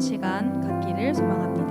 시간 갖기를 소망합니다.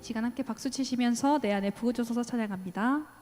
시간 함께 박수 치시면서 내 안에 부어주소서 찬양합니다.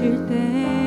오실 때.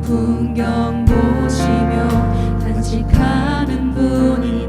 풍경 보시며 단식하는 분을